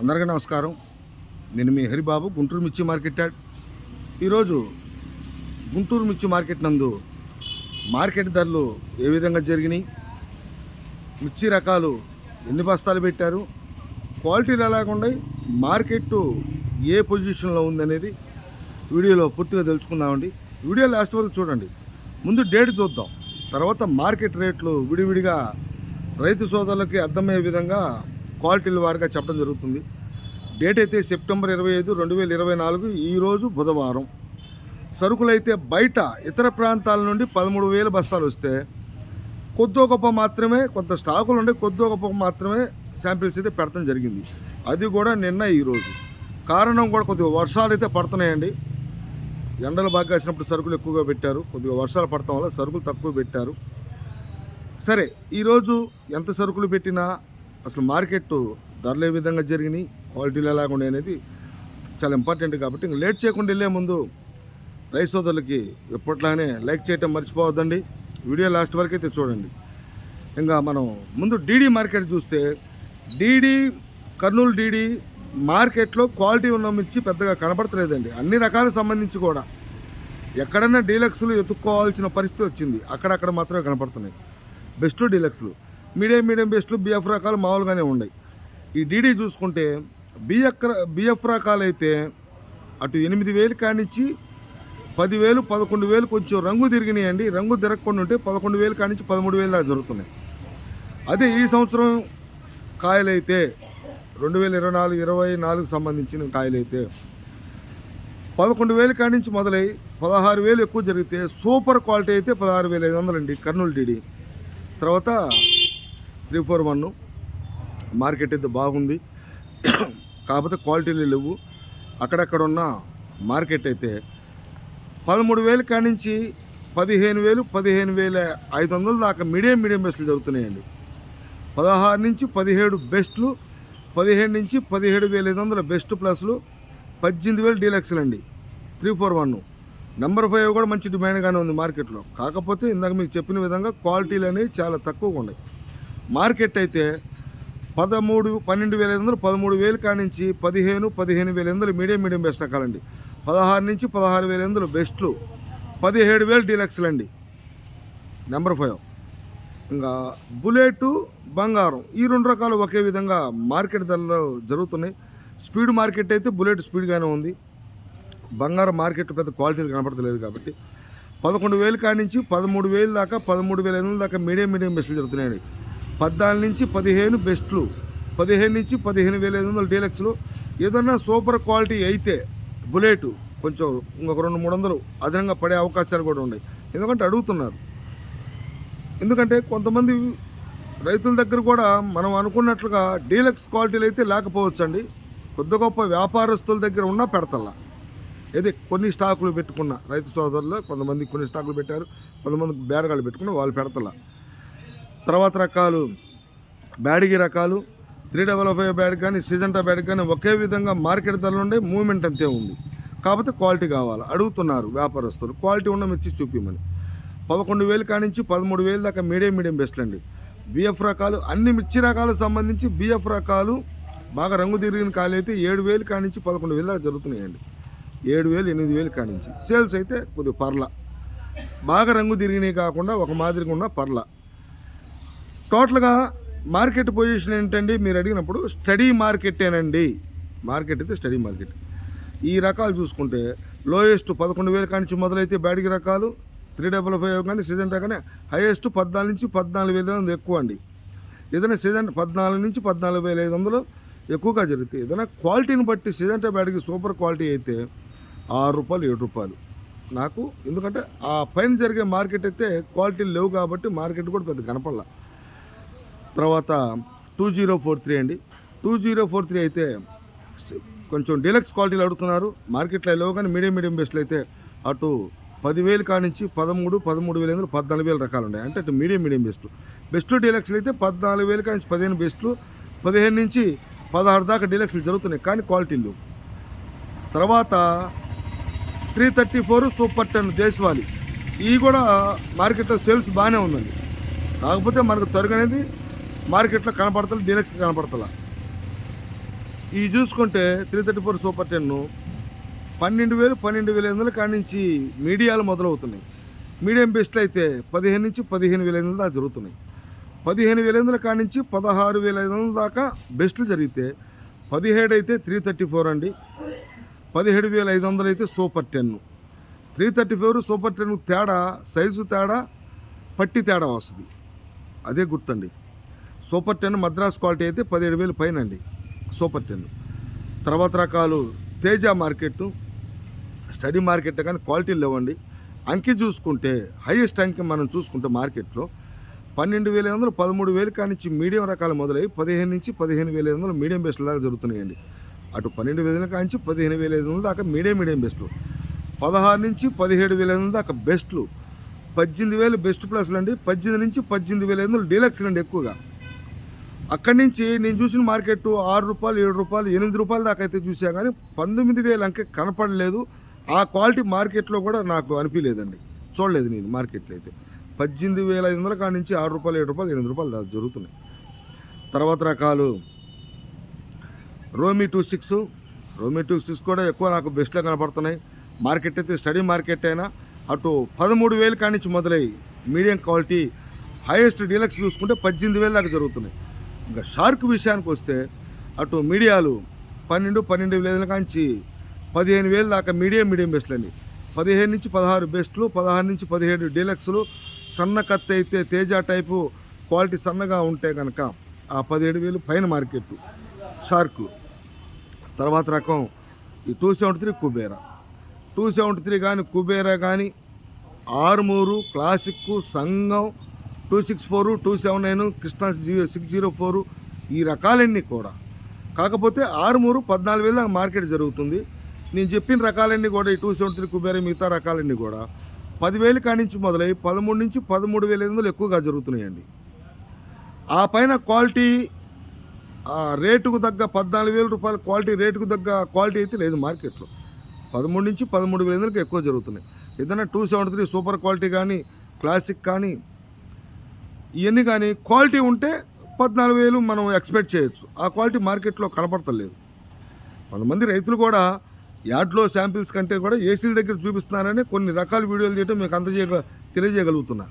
అందరికీ నమస్కారం. నేను మీ హరిబాబు గుంటూరు మిర్చి మార్కెట్ యాడ్. ఈరోజు గుంటూరు మిర్చి మార్కెట్ నందు మార్కెట్ ధరలు ఏ విధంగా జరిగినాయి మిర్చి రకాలు ఎన్ని బస్తాలు పెట్టారు క్వాలిటీలు ఎలాగున్నాయి మార్కెట్ ఏ పొజిషన్లో ఉందనేది వీడియోలో పూర్తిగా తెలుసుకుందామండి. వీడియో లాస్ట్ వరకు చూడండి. ముందు డేట్ చూద్దాం. తర్వాత మార్కెట్ రేట్లు విడివిడిగా రైతు సోదరులకి అర్థమయ్యే విధంగా క్వాలిటీల వారిగా చెప్పడం జరుగుతుంది. డేట్ అయితే సెప్టెంబర్ ఇరవై ఐదు రెండు వేల ఇరవై నాలుగు ఈరోజు బుధవారం. సరుకులైతే బయట ఇతర ప్రాంతాల నుండి పదమూడు వేల బస్తాలు వస్తే కొద్దో గొప్ప మాత్రమే కొంత స్టాకులు ఉండే కొద్దో గొప్ప మాత్రమే శాంపిల్స్ అయితే పెడతాం జరిగింది. అది కూడా నిన్న ఈరోజు కారణం కూడా కొద్దిగా వర్షాలు అయితే పడుతున్నాయండి. ఎండలు బాగా వచ్చినప్పుడు సరుకులు ఎక్కువగా పెట్టారు. కొద్దిగా వర్షాలు పడటం వల్ల సరుకులు తక్కువ పెట్టారు. సరే ఈరోజు ఎంత సరుకులు పెట్టినా అసలు మార్కెట్ ధరలు ఏ విధంగా జరిగినాయి క్వాలిటీలు ఎలాగ ఉన్నాయి అనేది చాలా ఇంపార్టెంట్ కాబట్టి ఇంక లేట్ చేయకుండా వెళ్ళే ముందు రైస్ సోదరులకి ఎప్పట్లానే లైక్ చేయటం మర్చిపోవద్దండి. వీడియో లాస్ట్ వరకు అయితే చూడండి. ఇంకా మనం ముందు డీడీ మార్కెట్ చూస్తే డీడీ కర్నూలు డీడీ మార్కెట్లో క్వాలిటీ ఉన్న మిర్చి పెద్దగా కనపడతలేదండి. అన్ని రకాలకు సంబంధించి కూడా. ఎక్కడైనా డీలక్స్లు ఎత్తుక్కోవాల్సిన పరిస్థితి వచ్చింది. అక్కడక్కడ మాత్రమే కనపడుతున్నాయి. బెస్ట్ డీలక్స్లు. మీడియం మీడియం బెస్ట్లు బిఎఫ్ రకాలు మామూలుగానే ఉన్నాయి ఈ డీడీ చూసుకుంటే బిఎఫ్ బిఎఫ్ రకాలు అయితే అటు ఎనిమిది వేలు కానిచ్చి పదివేలు పదకొండు వేలు కొంచెం రంగు తిరిగినాయండి. రంగు తిరగకుండా ఉంటే పదకొండు వేలు కానించి పదమూడు వేలు దాకా జరుగుతున్నాయి. అదే ఈ సంవత్సరం కాయలైతే రెండు వేల ఇరవై నాలుగు ఇరవై నాలుగు సంబంధించిన కాయలైతే పదకొండు వేలు కానించి నుంచి మొదలై పదహారు వేలు ఎక్కువ జరిగితే సూపర్ క్వాలిటీ అయితే పదహారు వేల ఐదు వందలండి కర్నూలు డీడీ. తర్వాత త్రీ ఫోర్ వన్ మార్కెట్ అయితే బాగుంది. కాకపోతే క్వాలిటీలు లేవు. అక్కడక్కడ ఉన్న మార్కెట్ అయితే పదమూడు వేలు కానించి నుంచి పదిహేను వేలు పదిహేను వేల ఐదు వందలు దాకా మీడియం మీడియం బెస్ట్లు జరుగుతున్నాయండి. పదహారు నుంచి పదిహేడు బెస్ట్లు పదిహేడు నుంచి పదిహేడు వేల ఐదు వందల బెస్ట్ ప్లస్లు పద్దెనిమిది వేలు డీలక్స్లు అండి. Three four one number five కూడా మంచి డిమాండ్గానే ఉంది మార్కెట్లో. కాకపోతే ఇందాక మీకు చెప్పిన విధంగా క్వాలిటీలు అనేవి చాలా తక్కువగా ఉన్నాయి. మార్కెట్ అయితే పదమూడు పన్నెండు వేల ఐదు వందలు పదమూడు వేలు కానించి నుంచి పదిహేను పదిహేను వేల ఐదు వందలు మీడియం మీడియం బెస్ట్ రకాలండి. పదహారు నుంచి పదహారు వేల వందలు బెస్ట్లు. పదిహేడు వేలు డీలక్స్లు అండి. Number five. ఇంకా బుల్లెట్ బంగారం ఈ రెండు రకాలు ఒకే విధంగా మార్కెట్ ధరలో జరుగుతున్నాయి. స్పీడ్ మార్కెట్ అయితే బుల్లెట్ స్పీడ్గానే ఉంది. బంగారం మార్కెట్ పెద్ద క్వాలిటీలు కనపడతలేదు కాబట్టి పదకొండు వేలు కాడి నుంచి పదమూడు వేలు దాకా పదమూడు వేల ఐదు వందల దాకా మీడియం మీడియం బెస్ట్లు జరుగుతున్నాయండి. పద్నాలుగు నుంచి పదిహేను బెస్ట్లు. పదిహేను నుంచి పదిహేను వేల ఐదు వందల డీలక్స్లు. ఏదన్నా సూపర్ క్వాలిటీ అయితే బుల్లెట్ కొంచెం ఇంకొక రెండు మూడు వందలు అదనంగా పడే అవకాశాలు కూడా ఉన్నాయి. ఎందుకంటే అడుగుతున్నారు. ఎందుకంటే కొంతమంది రైతుల దగ్గర కూడా మనం అనుకున్నట్లుగా డీలక్స్ క్వాలిటీలు అయితే లేకపోవచ్చు అండి కొద్ది గొప్ప వ్యాపారస్తుల దగ్గర ఉన్నా పెడతల్లా. ఇది కొన్ని స్టాకులు పెట్టుకున్న రైతు సోదరులు కొంతమంది కొన్ని స్టాకులు పెట్టారు కొంతమంది బేరగాళ్ళు పెట్టుకున్న వాళ్ళు పెడతలా తర్వాత రకాలు బ్యాడిగి రకాలు త్రీ డబల్ ఫైవ్ బ్యాడ్ కానీ సిజంటా బ్యాడ్ కానీ ఒకే విధంగా మార్కెట్ ధరలు ఉండే మూమెంట్ అంతే ఉంది. కాకపోతే క్వాలిటీ కావాలి. అడుగుతున్నారు వ్యాపారస్తులు. క్వాలిటీ ఉన్న మిర్చి చూపించమని పదకొండు వేలు కానించి పదమూడు వేలు దాకా మీడియం మీడియం బెస్ట్ అండి. బిఎఫ్ రకాలు అన్ని మిర్చి రకాలకు సంబంధించి బిఎఫ్ రకాలు బాగా రంగు తిరిగిన కాలు అయితే ఏడు వేలు కానించి పదకొండు వేలు దాకా జరుగుతున్నాయండి. ఏడు వేలు ఎనిమిది వేలు కానించి. సేల్స్ అయితే కొద్దిగా పర్ల. బాగా రంగు తిరిగినవి కాకుండా ఒక మాదిరిగా ఉన్న పర్ల. టోటల్గా మార్కెట్ పొజిషన్ ఏంటండి? మీరు అడిగినప్పుడు స్టడీ మార్కెటేనండి మార్కెట్ అయితే స్టడీ మార్కెట్. ఈ రకాలు చూసుకుంటే లోయెస్ట్ పదకొండు వేల కానించి మొదలైతే బ్యాడిగి రకాలు త్రీ డబల్ ఫైవ్ కానీ సీజన్ కానీ హైయెస్ట్ పద్నాలుగు నుంచి పద్నాలుగు వేల ఐదు వందలు ఎక్కువ అండి. ఏదైనా సీజన్ పద్నాలుగు నుంచి పద్నాలుగు వేల ఐదు వందలు ఎక్కువగా జరుగుతాయి. ఏదైనా క్వాలిటీని బట్టి సీజన్ బ్యాడ్కి సూపర్ క్వాలిటీ అయితే ఆరు రూపాయలు ఏడు రూపాయలు. నాకు ఎందుకంటే ఆ పైన జరిగే మార్కెట్ అయితే క్వాలిటీ లేవు కాబట్టి మార్కెట్ కూడా పెద్ద కనపడలా. తర్వాత టూ జీరో ఫోర్ త్రీ అండి. టూ జీరో ఫోర్ త్రీ అయితే కొంచెం డీలక్స్ క్వాలిటీలు అడుగుతున్నారు. మార్కెట్లో లేవు కానీ మీడియం మీడియం బెస్ట్లు అయితే అటు పదివేలు కానించి పదమూడు పదమూడు వేల ఎనిమిది పద్నాలుగు వేల రకాలు ఉన్నాయి. అంటే అటు మీడియం మీడియం బెస్ట్లు బెస్ట్ డీలక్స్లు అయితే పద్నాలుగు వేలు కానించి పదిహేను బెస్ట్లు పదిహేను నుంచి పదహారు దాకా డీలక్స్లు జరుగుతున్నాయి కానీ క్వాలిటీలు తర్వాత three thirty four super ten దేశవాళి. ఇవి కూడా మార్కెట్లో సేల్స్ బాగానే ఉందండి. కాకపోతే మనకు త్వరగా అనేది మార్కెట్లో కనపడతలే డీలక్స్ కనపడతలా. ఇవి చూసుకుంటే three thirty four super ten పన్నెండు వేలు పన్నెండు వేల ఐదు వందల కాడి నుంచి మీడియాలు మొదలవుతున్నాయి. మీడియం బెస్ట్లు అయితే పదిహేను నుంచి పదిహేను వేల ఐదు వందల దాకా జరుగుతున్నాయి. పదిహేను వేల ఐదు వందల కాడి నుంచి పదహారు వేల ఐదు వందల దాకా బెస్ట్లు జరిగితే పదిహేడు అయితే త్రీ థర్టీ ఫోర్ అండి. పదిహేడు వేల ఐదు వందలు అయితే super ten. Three thirty four super ten తేడా సైజు తేడా పట్టి తేడా వస్తుంది. అదే గుర్తండి. సూపర్ టెన్ మద్రాస్ క్వాలిటీ అయితే పదిహేడు వేలు పైన అండి సూపర్ టెన్. తర్వాత రకాలు తేజ మార్కెట్ స్టడీ మార్కెట్ కానీ క్వాలిటీ లేవండి. అంకి చూసుకుంటే హైయెస్ట్ అంకి మనం చూసుకుంటే మార్కెట్లో పన్నెండు వేల ఐదు వందలు పదమూడు వేలు కానించి మీడియం రకాలు మొదలై పదిహేను నుంచి పదిహేను వేల ఐదు వందలు మీడియం బెస్ట్లు దాకా జరుగుతున్నాయండి. అటు పన్నెండు వేల కానించి పదిహేను వేల ఐదు వందల దాకా మీడియం మీడియం బెస్ట్లు పదహారు నుంచి పదిహేడు వేల ఐదు వందల దాకా బెస్ట్లు పద్దెనిమిది వేలు బెస్ట్ ప్లస్లు అండి. పద్దెనిమిది నుంచి పద్దెనిమిది వేల ఐదు వందలు డీలక్స్లు అండి ఎక్కువగా. అక్కడి నుంచి నేను చూసిన మార్కెట్ ఆరు రూపాయలు ఏడు రూపాయలు ఎనిమిది రూపాయల దాకా అయితే చూసా కానీ పంతొమ్మిది వేలు అంకే కనపడలేదు. ఆ క్వాలిటీ మార్కెట్లో కూడా నాకు అనిపించలేదండి. చూడలేదు నేను మార్కెట్లో అయితే. పద్దెనిమిది వేల ఐదు వందల కాడి నుంచి ఆరు రూపాయలు ఏడు రూపాయలు ఎనిమిది రూపాయలు దాకా జరుగుతున్నాయి. తర్వాత రకాలు. రోమీ టూ సిక్స్ రోమీ టూ సిక్స్ కూడా ఎక్కువ నాకు బెస్ట్లో కనపడుతున్నాయి. మార్కెట్ అయితే స్టడీ మార్కెట్ అయినా అటు పదమూడు వేలు కాడి నుంచి మొదలై మీడియం క్వాలిటీ హైయెస్ట్ డీలక్స్ చూసుకుంటే పద్దెనిమిది వేలు దాకా జరుగుతున్నాయి. ఇంకా షార్క్ విషయానికి వస్తే అటు మీడియాలు పన్నెండు పన్నెండు వేల కాంచి పదిహేను వేలు దాకా మీడియం మీడియం బెస్ట్లు అండి. పదిహేను నుంచి పదహారు బెస్ట్లు పదహారు నుంచి పదిహేడు డీలక్స్లు. సన్న కత్తి అయితే తేజ టైపు క్వాలిటీ సన్నగా ఉంటే కనుక ఆ పదిహేడు వేలు పైన మార్కెట్ షార్క్. తర్వాత రకం ఈ two seventy three Kubera. Two seventy three కానీ కుబేరా కానీ ఆరుమూరు క్లాసిక్ సంఘం two six four two seven nine Krishna zero six zero four ఈ రకాలన్నీ కూడా. కాకపోతే ఆరుమూరు పద్నాలుగు వేల మార్కెట్ జరుగుతుంది. నేను చెప్పిన రకాలన్నీ కూడా ఈ టూ సెవెన్ త్రీ కుబేరే మిగతా రకాలన్నీ కూడా పదివేలు కాడి నుంచి మొదలై పదమూడు నుంచి పదమూడు వేల ఐదు వందలు ఎక్కువగా జరుగుతున్నాయండి. ఆ పైన క్వాలిటీ ఆ రేటుకు తగ్గ పద్నాలుగు వేల రూపాయల క్వాలిటీ రేటుకు తగ్గ క్వాలిటీ అయితే లేదు మార్కెట్లో. పదమూడు నుంచి పదమూడు వేల ఎక్కువ జరుగుతున్నాయి. ఏదైనా two seventy three super quality కానీ క్లాసిక్ కానీ ఇవన్నీ కానీ క్వాలిటీ ఉంటే పద్నాలుగు వేలు మనం ఎక్స్పెక్ట్ చేయొచ్చు. ఆ క్వాలిటీ మార్కెట్లో కనపడతలేదు. కొంతమంది రైతులు కూడా యాడ్లో శాంపిల్స్ కంటే కూడా ఏసీల దగ్గర చూపిస్తున్నారని కొన్ని రకాల వీడియోలు చేయడం మీకు అందజేయ తెలియజేయగలుగుతున్నా.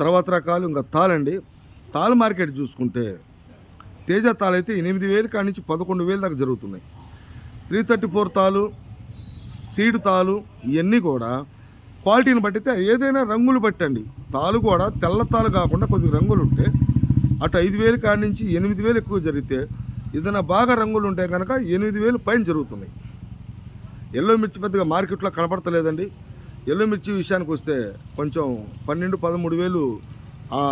తర్వాత రకాలు ఇంకా తాళండి తాల్ మార్కెట్ చూసుకుంటే తేజ తాళ అయితే ఎనిమిది వేలు కాడి నుంచి పదకొండు వేలు దాకా జరుగుతున్నాయి. త్రీ థర్టీ ఫోర్ తాలు సీడ్ తాలు ఇవన్నీ కూడా క్వాలిటీని బట్టితే ఏదైనా రంగులు బట్టండి. తాలు కూడా తెల్ల తాలు కాకుండా కొద్దిగా రంగులు ఉంటే అటు ఐదు వేలు కాడి నుంచి ఎనిమిది వేలు ఎక్కువ జరిగితే ఏదైనా బాగా రంగులు ఉంటే కనుక ఎనిమిది వేలు పైన జరుగుతున్నాయి. ఎల్లో మిర్చి పెద్దగా మార్కెట్లో కనపడతలేదండి. ఎల్లో మిర్చి విషయానికి వస్తే కొంచెం పన్నెండు పదమూడు వేలు ఆ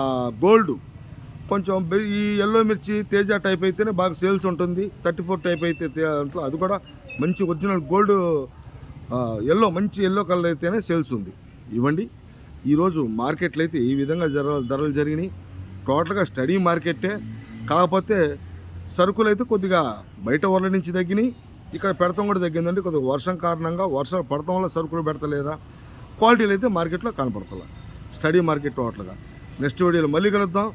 గోల్డ్. కొంచెం ఈ ఎల్లో మిర్చి తేజ టైప్ అయితేనే బాగా సేల్స్ ఉంటుంది. థర్టీ ఫోర్ టైప్ అయితే దాంట్లో అది కూడా మంచి ఒరిజినల్ గోల్డ్ ఎల్లో మంచి ఎల్లో కలర్ అయితేనే సేల్స్ ఉంది. ఇవ్వండి. ఈరోజు మార్కెట్లో అయితే ఈ విధంగా జర ధరలు జరిగినాయి. టోటల్గా స్టడీ మార్కెట్టే కాకపోతే సరుకులు అయితే కొద్దిగా బయట ఊర్ల నుంచి తగ్గినాయి. ఇక్కడ పెడతాం కూడా తగ్గిందండి. కొద్దిగా వర్షం కారణంగా వర్షం పడటం వల్ల సరుకులు పెడతలేదా? క్వాలిటీలు అయితే మార్కెట్లో కనపడతలే. స్టడీ మార్కెట్ టోటల్గా నెక్స్ట్ వీడియోలో మళ్ళీ కలుద్దాం.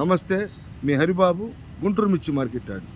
నమస్తే. మీ హరిబాబు గుంటూరు మిర్చి మార్కెట్ యార్డ్